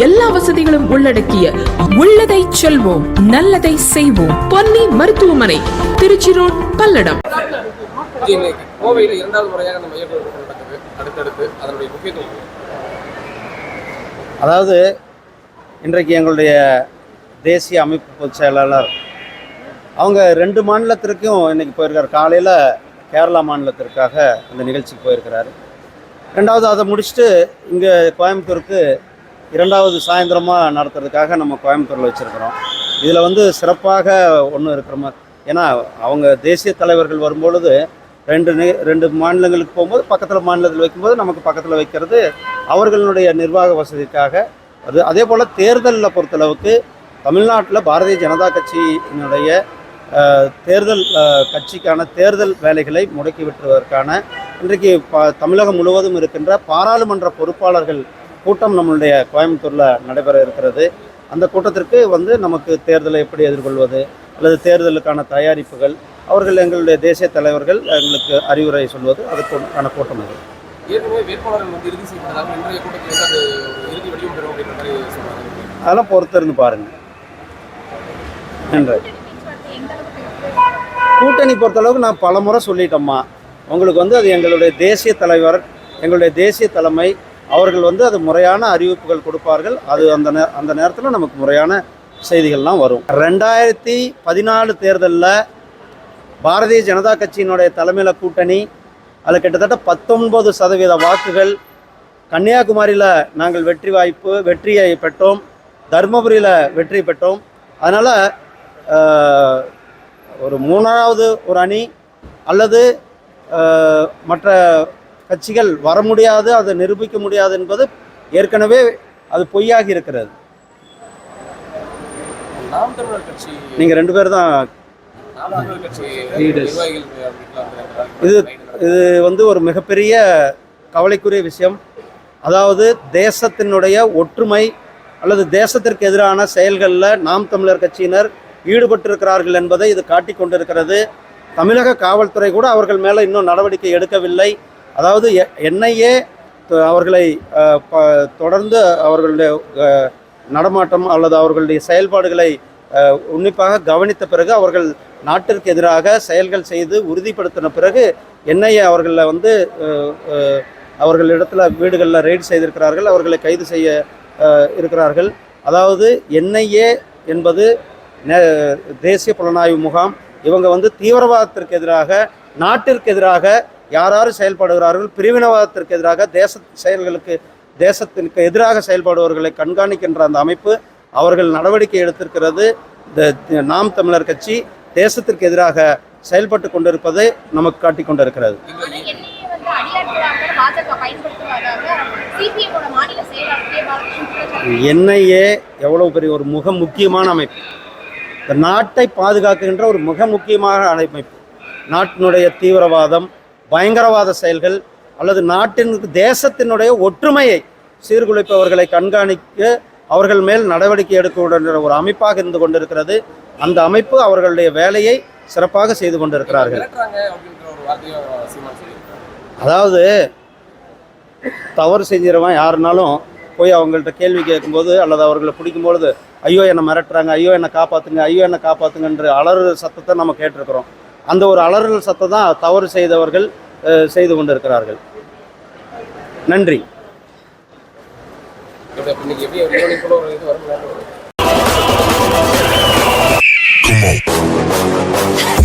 எல்லா வசதிகளும் உள்ளடக்கிய உள்ளதை செல்வோம் நல்லதை செய்வோம். பொன்னி மருத்துவமனை திருச்சி ரோட் பல்லடம். கோவையில் இரண்டாவது முறையாக அந்த மையக்குழு கூட்டம் நடக்குது. அடுத்தடுத்து அதனுடைய முக்கியத்துவம் அதாவது இன்றைக்கு எங்களுடைய தேசிய அமைப்பு பொதுச் செயலாளர் அவங்க ரெண்டு மாநிலத்திற்கும் இன்னைக்கு போயிருக்காரு. காலையில் கேரளா மாநிலத்திற்காக அந்த நிகழ்ச்சிக்கு போயிருக்கிறாரு. ரெண்டாவது அதை முடிச்சுட்டு இங்கே கோயம்புத்தூருக்கு இரண்டாவது சாயந்தரமாக நடத்துறதுக்காக நம்ம கோயம்புத்தூரில் வச்சுருக்கிறோம். இதில் வந்து சிறப்பாக ஒன்று இருக்கிற மாதிரி ஏன்னா அவங்க தேசிய தலைவர்கள் வரும்பொழுது ரெண்டு ரெண்டு மாநிலங்களுக்கு போகும்போது பக்கத்தில் மாநிலத்தில் வைக்கும்போது நமக்கு பக்கத்தில் வைக்கிறது அவர்களுடைய நிர்வாக வசதிக்காக. அது அதே போல் தேர்தலில் பொறுத்தளவுக்கு தமிழ்நாட்டில் பாரதிய ஜனதா கட்சியினுடைய தேர்தல் கட்சிக்கான தேர்தல் வேலைகளை முடக்கி விட்டுவதற்கான இன்றைக்கு ப தமிழகம் முழுவதும் இருக்கின்ற பாராளுமன்ற பொறுப்பாளர்கள் கூட்டம் நம்மளுடைய கோயம்புத்தூரில் நடைபெற இருக்கிறது. அந்த கூட்டத்திற்கு வந்து நமக்கு தேர்தலை எப்படி எதிர்கொள்வது? அல்லது தேர்தலுக்கான தயாரிப்புகள்? அவர்கள் எங்களுடைய தேசிய தலைவர்கள் எங்களுக்கு அறிவுரை சொல்வது. அதுக்கான கூட்டம் அது. அதெல்லாம் பொறுத்திருந்து பாருங்க. நன்றி. கூட்டணி பொறுத்தளவுக்கு நான் பல முறை சொல்லிட்டோம்மா. உங்களுக்கு வந்து அது எங்களுடைய தேசிய தலைவர் எங்களுடைய தேசிய தலைமை அவர்கள் வந்து அது முறையான அறிவிப்புகள் கொடுப்பார்கள். அது அந்த நே அந்த நேரத்தில் நமக்கு முறையான செய்திகள்லாம் வரும். ரெண்டாயிரத்தி பதினாலு தேர்தலில் பாரதிய ஜனதா கட்சியினுடைய தலைமையில் கூட்டணி அதில் கிட்டத்தட்ட பத்தொன்பது சதவீத வாக்குகள் கன்னியாகுமரியில் நாங்கள் வெற்றி வாய்ப்பு வெற்றியை பெற்றோம். தருமபுரியில் வெற்றி பெற்றோம். அதனால் ஒரு மூணாவது ஒரு அணி அல்லது மற்ற கட்சிகள் வர முடியாது அதை நிரூபிக்க முடியாது என்பது ஏற்கனவே அது பொய்யாகி இருக்கிறது. நாம் தமிழர் கட்சி நீங்கள் ரெண்டு பேர் தான். இது- இது வந்து ஒரு மிகப்பெரிய கவலைக்குரிய விஷயம். அதாவது தேசத்தினுடைய ஒற்றுமை அல்லது தேசத்திற்கு எதிரான செயல்களில் நாம் தமிழர் கட்சியினர் ஈடுபட்டிருக்கிறார்கள் என்பதை இது காட்டிக் கொண்டிருக்கிறது. தமிழக காவல்துறை கூட அவர்கள் மேலே இன்னும் நடவடிக்கை எடுக்கவில்லை. அதாவது என்ஐஏ அவர்களை ப- தொடர்ந்து அவர்களுடைய நடமாட்டம் அல்லது அவர்களுடைய செயல்பாடுகளை உன்னிப்பாக கவனித்த பிறகு அவர்கள் நாட்டிற்கு எதிராக செயல்கள் செய்து உறுதிப்படுத்தின பிறகு என்ஐஏ அவர்களை வந்து அவர்களிடத்தில் வீடுகளில் ரெய்டு செய்திருக்கிறார்கள் அவர்களை கைது செய்ய இருக்கிறார்கள். அதாவது என்ஐஏ என்பது தேசிய புலனாய்வு முகாம் இவங்க வந்து தீவிரவாதத்திற்கு எதிராக நாட்டிற்கு எதிராக யார் யார் செயல்படுகிறார்கள்? பிரிவினவாதத்திற்கு எதிராக தேச செயல்களுக்கு தேசத்திற்கு எதிராக செயல்படுபவர்களை கண்காணிக்கின்ற அந்த அமைப்பு அவர்கள் நடவடிக்கை எடுத்திருக்கிறது. இந்த நாம் தமிழர் கட்சி தேசத்திற்கு எதிராக செயல்பட்டு கொண்டிருப்பதை நமக்கு காட்டிக் கொண்டிருக்கிறது. என்ஐஏ எவ்வளவு பெரிய ஒரு மிக முக்கியமான அமைப்பு. இந்த நாட்டை பாதுகாக்கின்ற ஒரு மிக முக்கியமான அமைப்பு. நாட்டினுடைய தீவிரவாதம் பயங்கரவாத செயல்கள் அல்லது நாட்டின் தேசத்தினுடைய ஒற்றுமையை சீர்குலைப்பவர்களை கண்காணிக்க அவர்கள் மேல் நடவடிக்கை எடுக்க ஒரு அமைப்பாக இருந்து கொண்டிருக்கிறது. அந்த அமைப்பு அவர்களுடைய வேலையை சிறப்பாக செய்து கொண்டிருக்கிறார்கள். அதாவது தவறு செஞ்சிடவன் யாருனாலும் போய் அவங்கள்ட்ட கேள்வி கேட்கும்போது அல்லது அவர்களை பிடிக்கும்பொழுது ஐயோ என்னை மிரட்டுறாங்க ஐயோ என்னை காப்பாற்றுங்க ஐயோ என்னை காப்பாற்றுங்கன்ற அலறல் சத்தத்தை நம்ம கேட்டிருக்கிறோம். அந்த ஒரு அலறல் சத்தம் தான் தவறு செய்தவர்கள் செய்து கொண்டிருக்கிறார்கள் நன்றி எப்படி வரும் Come on.